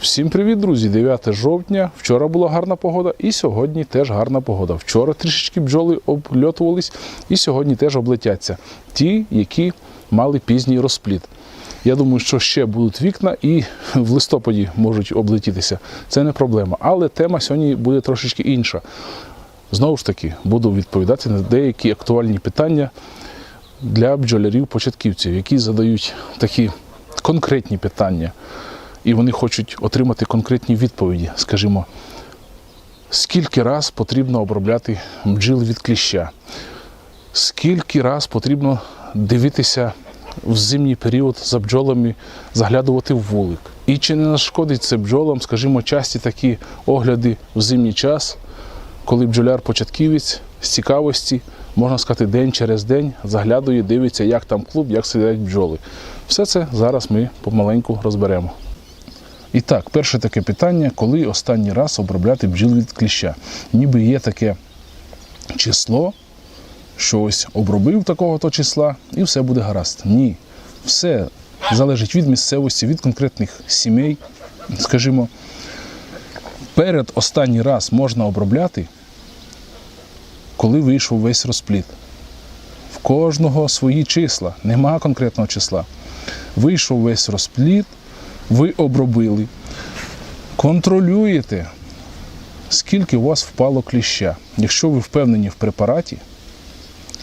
Всім привіт, друзі! 9 жовтня. Вчора була гарна погода, і сьогодні теж гарна погода. Вчора трішечки бджоли обльотувались, і сьогодні теж облетяться. Ті, які мали пізній розпліт. Я думаю, що ще будуть вікна і в листопаді можуть облетітися. Це не проблема. Але тема сьогодні буде трошечки інша. Знову ж таки, буду відповідати на деякі актуальні питання для бджолярів-початківців, які задають такі конкретні питання і вони хочуть отримати конкретні відповіді. Скажімо, скільки раз потрібно обробляти бджіл від кліща, скільки раз потрібно дивитися в зимній період за бджолами, заглядувати в вулик. І чи не нашкодить це бджолам, скажімо, часті такі огляди в зимній час, коли бджоляр-початківець з цікавості, можна сказати, день через день заглядує, дивиться, як там клуб, як сидять бджоли. Все це зараз ми помаленьку розберемо. І так, перше таке питання, коли останній раз обробляти бджіл від кліща. Ніби є таке число, що ось обробив такого-то числа і все буде гаразд. Ні. Все залежить від місцевості, від конкретних сімей. Скажімо, перед останній раз можна обробляти, коли вийшов весь розпліт. В кожного свої числа, нема конкретного числа. Вийшов весь розпліт, ви обробили, контролюєте, скільки у вас впало кліща. Якщо ви впевнені в препараті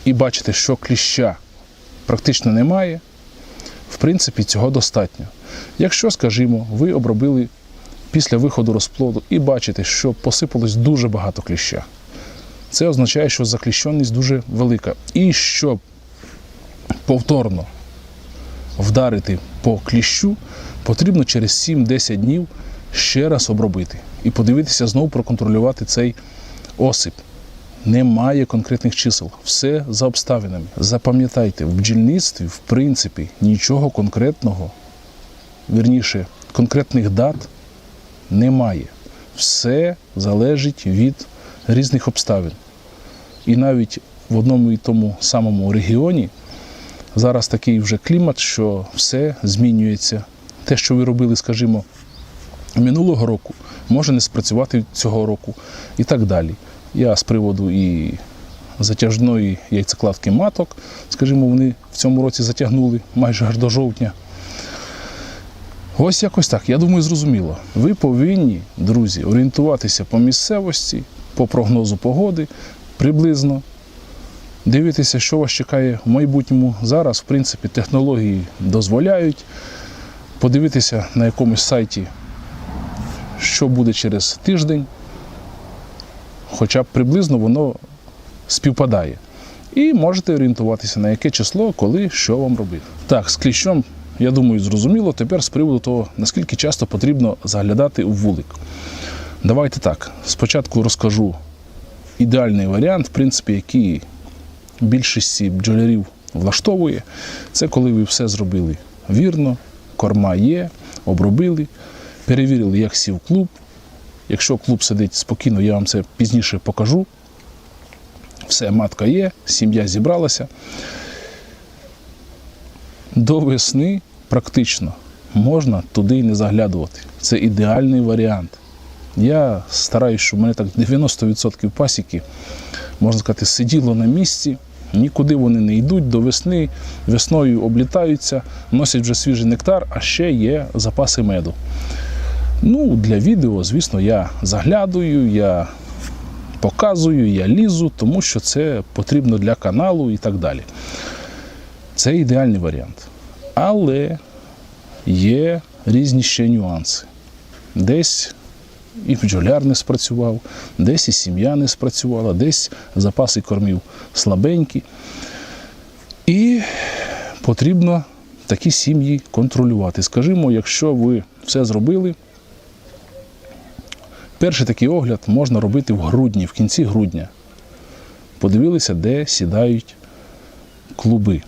і бачите, що кліща практично немає, в принципі, цього достатньо. Якщо, скажімо, ви обробили після виходу розплоду і бачите, що посипалось дуже багато кліща, це означає, що закліщеність дуже велика. І щоб повторно вдарити по кліщу, потрібно через 7-10 днів ще раз обробити і подивитися знову проконтролювати цей осип. Немає конкретних чисел, все за обставинами. Запам'ятайте, в бджільництві, в принципі, нічого конкретного, вірніше, конкретних дат немає. Все залежить від різних обставин. І навіть в одному і тому самому регіоні зараз такий вже клімат, що все змінюється. Те, що ви робили, скажімо, минулого року, може не спрацювати цього року і так далі. Я з приводу і затяжної яйцекладки маток, скажімо, вони в цьому році затягнули майже аж до жовтня. Ось якось так. Я думаю, зрозуміло. Ви повинні, друзі, орієнтуватися по місцевості, по прогнозу погоди приблизно. Дивитися, що вас чекає в майбутньому. Зараз, в принципі, технології дозволяють подивитися на якомусь сайті, що буде через тиждень, хоча б приблизно воно співпадає. І можете орієнтуватися, на яке число, коли, що вам робити. Так, з кліщом, я думаю, зрозуміло. Тепер з приводу того, наскільки часто потрібно заглядати у вулик. Давайте так. Спочатку розкажу ідеальний варіант, в принципі, який більшості бджолярів влаштовує. Це коли ви все зробили вірно, корма є, обробили, перевірили, як сів клуб. Якщо клуб сидить спокійно, я вам це пізніше покажу. Все, матка є, сім'я зібралася. До весни практично можна туди і не заглядувати. Це ідеальний варіант. Я стараюсь, щоб у мене так 90% пасіки, можна сказати, сиділо на місці, нікуди вони не йдуть до весни, весною облітаються, носять вже свіжий нектар, а ще є запаси меду. Ну, Для відео, звісно, я заглядую, я показую, я лізу, тому що це потрібно для каналу і так далі. Це ідеальний варіант. Але є різні ще нюанси. Десь і бджоляр не спрацював, десь і сім'я не спрацювала, десь запаси кормів слабенькі. І потрібно такі сім'ї контролювати. Скажімо, якщо ви все зробили, перший такий огляд можна робити в грудні, в кінці грудня. Подивилися, де сідають клуби.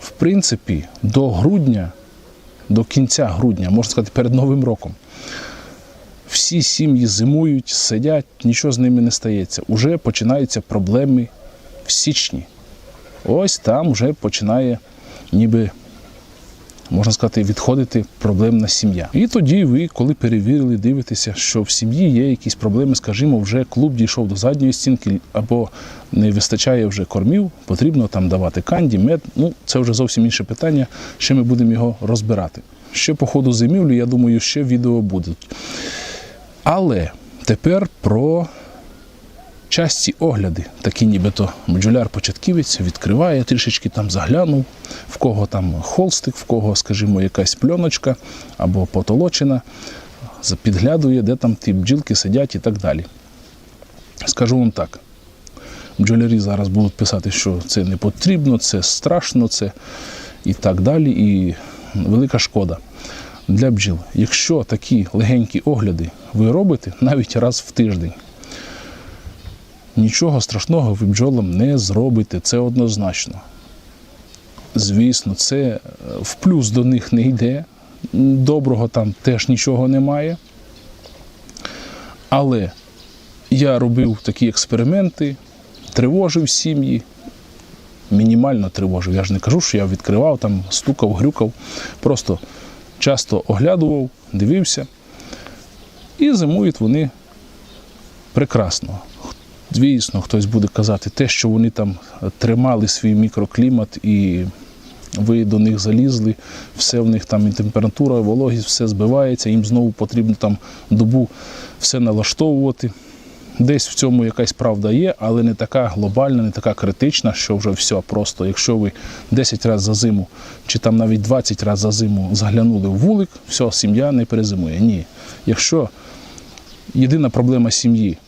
В принципі, до грудня, до кінця грудня, можна сказати, перед Новим роком. Всі сім'ї зимують, сидять, нічого з ними не стається. Уже починаються проблеми в січні. Ось там вже починає ніби можна сказати, відходити проблемна сім'я. І тоді ви, коли перевірили, дивитеся, що в сім'ї є якісь проблеми, скажімо, вже клуб дійшов до задньої стінки, або не вистачає вже кормів, потрібно там давати канді, мед. Ну, це вже зовсім інше питання. Ще ми будемо його розбирати. Ще по ходу зимівлі, я думаю, ще відео будуть. Але тепер про часті огляди, такі нібито бджоляр-початківець відкриває, трішечки там заглянув, в кого там холстик, в кого, скажімо, якась пленочка або потолочина, підглядує, де там ті бджілки сидять і так далі. Скажу вам так. Бджолярі зараз будуть писати, що це не потрібно, це страшно, це і так далі. І велика шкода для бджіл. Якщо такі легенькі огляди ви робите навіть раз в тиждень, нічого страшного ви бджолам не зробите, це однозначно. Звісно, це е, в плюс до них не йде. Доброго там теж нічого немає. Але я робив такі експерименти, тривожив сім'ї, мінімально тривожив. Я ж не кажу, що я відкривав, там, стукав, грюкав. Просто часто оглядував, дивився. І зимують вони прекрасно. Звісно, хтось буде казати те, що вони там тримали свій мікроклімат і ви до них залізли, все в них там і температура, і вологість, все збивається, їм знову потрібно там добу все налаштовувати. Десь в цьому якась правда є, але не така глобальна, не така критична, що вже все просто. Якщо ви 10 разів за зиму, чи там навіть 20 разів за зиму заглянули в вулик, все, сім'я не перезимує. Ні. Якщо єдина проблема сім'ї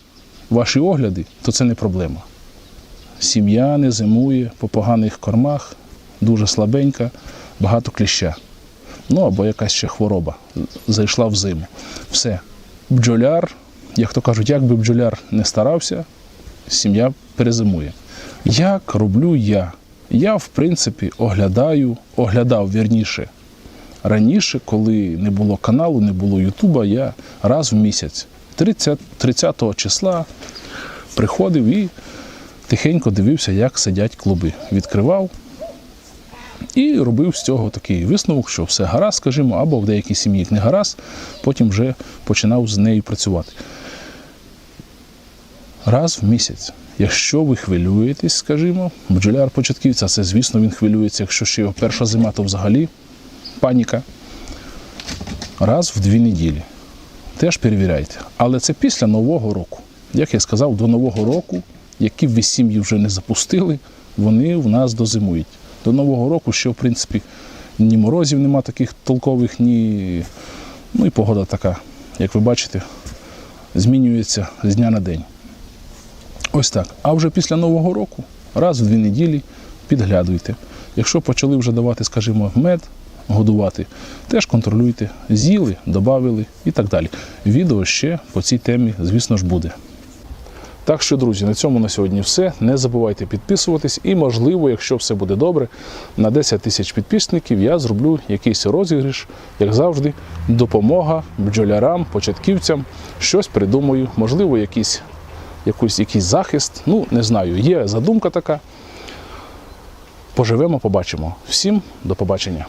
ваші огляди, то це не проблема. Сім'я не зимує по поганих кормах, дуже слабенька, багато кліща. Ну або якась ще хвороба зайшла в зиму. Все. Бджоляр, як то кажуть, як би бджоляр не старався, сім'я перезимує. Як роблю я? Я, в принципі, оглядаю, оглядав вірніше. Раніше, коли не було каналу, не було Ютуба, я раз в місяць, 30, 30 числа, приходив і тихенько дивився, як сидять клуби. Відкривав і робив з цього такий висновок, що все гаразд, скажімо, або в деякій сім'ї не гаразд, потім вже починав з нею працювати. Раз в місяць. Якщо ви хвилюєтесь, скажімо, бджоляр початківця, це звісно він хвилюється, якщо ще його перша зима, то взагалі паніка. Раз в дві неділі. Теж перевіряйте. Але це після Нового року. Як я сказав, до Нового року, які ви сім'ї вже не запустили, вони в нас дозимують. До Нового року ще, в принципі, ні морозів нема таких толкових, ні. Ну і погода така, як ви бачите, змінюється з дня на день. Ось так. А вже після Нового року, раз в дві неділі, підглядуйте. Якщо почали вже давати, скажімо, мед, годувати, теж контролюйте, з'їли, додали і так далі. Відео ще по цій темі, звісно ж, буде. Так що, друзі, на цьому на сьогодні все. Не забувайте підписуватись, і, можливо, якщо все буде добре, на 10 тисяч підписників я зроблю якийсь розіграш, як завжди, допомога бджолярам, початківцям, щось придумаю, можливо, якийсь, якийсь, якийсь захист. Ну, не знаю, є задумка така. Поживемо, побачимо. Всім до побачення.